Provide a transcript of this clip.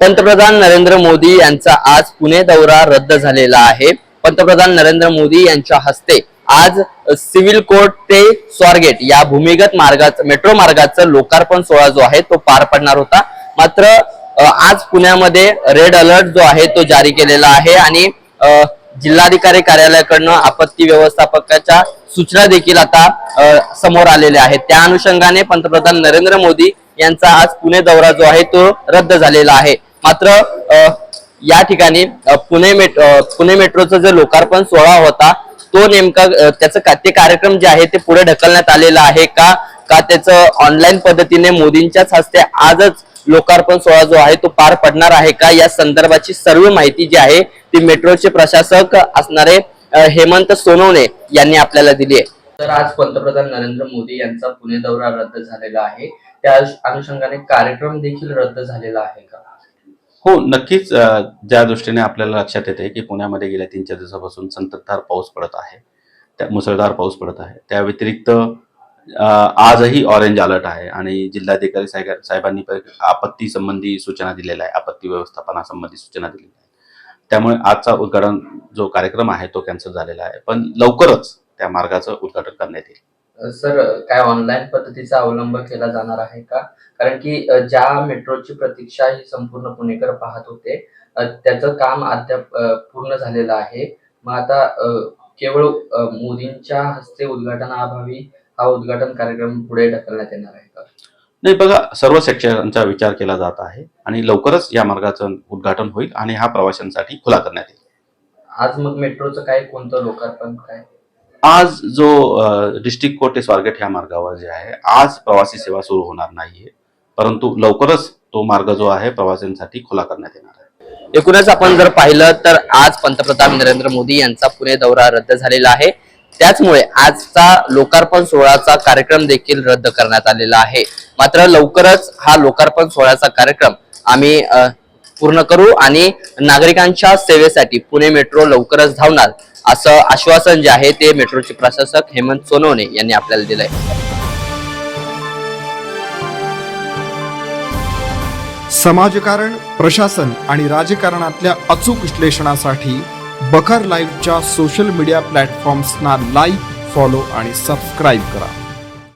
पंतप्रधान नरेंद्र मोदी यांचा आज पुणे दौरा रद्द झालेला आहे. पंतप्रधान नरेंद्र मोदी यांच्या हस्ते आज सिव्हिल कोर्ट ते स्वारगेट या भूमिगत मार्गाचं मेट्रो मार्गाचं लोकार्पण सोहळा जो आहे तो पार पडणार होता. मात्र आज पुण्यामध्ये रेड अलर्ट जो आहे तो जारी केलेला आहे आणि जिल्हाधिकारी कार्यालयाकडनं आपत्ती व्यवस्थापकाच्या सूचना देखील आता समोर आलेल्या आहेत. त्या अनुषंगाने पंतप्रधान नरेंद्र मोदी यांचा आज पुणे दौरा जो आहे तो रद्द झालेला आहे. मात्र या ठिकाणी पुणे मेट पुणे मेट्रोचं जो लोकार्पण सोहळा होता तो नेमका त्याचं ते कार्यक्रम जे आहे ते पुढे ढकलण्यात आलेला आहे का? का त्याचं ऑनलाईन पद्धतीने मोदींच्याच हस्ते आजच लोकार्पण सोहळा जो आहे तो पार पडणार आहे का? या संदर्भाची सर्व माहिती जी आहे ती मेट्रोचे प्रशासक असणारे हेमंत सोनवणे यांनी आपल्याला दिली आहे. तर आज पंतप्रधान नरेंद्र मोदी यांचा पुणे दौरा रद्द झालेला आहे. त्या अनुषंगाने कार्यक्रम देखील रद्द झालेला आहे का? हो नक्कीच ज्या दृष्टीने आपल्याला लक्षात येते की पुण्यामध्ये गेल्या तीन चार दिवसापासून संततधार पाऊस पडत आहे. त्या मुसळधार पाऊस पडत आहे. त्या व्यतिरिक्त आजही ऑरेंज अलर्ट आहे आणि जिल्हाधिकारी साहेब साहेबांनी आपत्ती संबंधी सूचना दिलेल्या आहे आपत्ती व्यवस्थापनासंबंधी सूचना दिलेल्या आहे त्यामुळे आजचा उद्घाटन जो कार्यक्रम आहे तो कॅन्सल झालेला आहे. पण लवकरच त्या मार्गाचं उद्घाटन करण्यात येईल. सर काय ऑनलाईन पद्धतीचा अवलंब केला जाणार आहे का? कारण की ज्या मेट्रोची प्रतीक्षा ही संपूर्ण पुणेकर पाहत होते त्याचं काम अद्याप पूर्ण झालेलं आहे. मग आता केवळ मोदींच्या हस्ते उद्घाटनाअभावी हा उद्घाटन कार्यक्रम पुढे ढकलण्यात येणार आहे का? नाही बघा सर्व सेक्शनचा विचार केला जात आहे आणि लवकरच या मार्गाचं उद्घाटन होईल आणि हा प्रवाशांसाठी खुला करण्यात येईल. आज मग मेट्रोचं काय कोणतं लोकार्पण काय? आज जो डिस्ट्रिक्ट कोर्ट ते स्वारगेट ह्या मार्गावर जे आहे आज प्रवासी सेवा सुरू होणार नाहीये. परंतु लवकरच तो मार्ग जो आहे प्रवाशांसाठी खुला करण्यात येणार आहे. एकूणच आपण जर पाहिलं तर आज पंतप्रधान नरेंद्र मोदी यांचा पुणे दौरा रद्द झालेला आहे. त्याचमुळे आजचा लोकार्पण सोहळ्याचा कार्यक्रम देखील रद्द करण्यात आलेला आहे. मात्र लवकरच हा लोकार्पण सोहळ्याचा कार्यक्रम आम्ही पूर्ण करू आणि नागरिकांच्या सेवेसाठी पुणे मेट्रो लवकरच धावणार असं आश्वासन जे आहे ते मेट्रोचे प्रशासक हेमंत सोनवणे यांनी आपल्याला दिलंय. समाजकारण प्रशासन आणि राजकारणातल्या अचूक विश्लेषणासाठी बखर लाईव्हच्या सोशल मीडिया प्लॅटफॉर्म्सना लाईक फॉलो आणि सबस्क्राईब करा.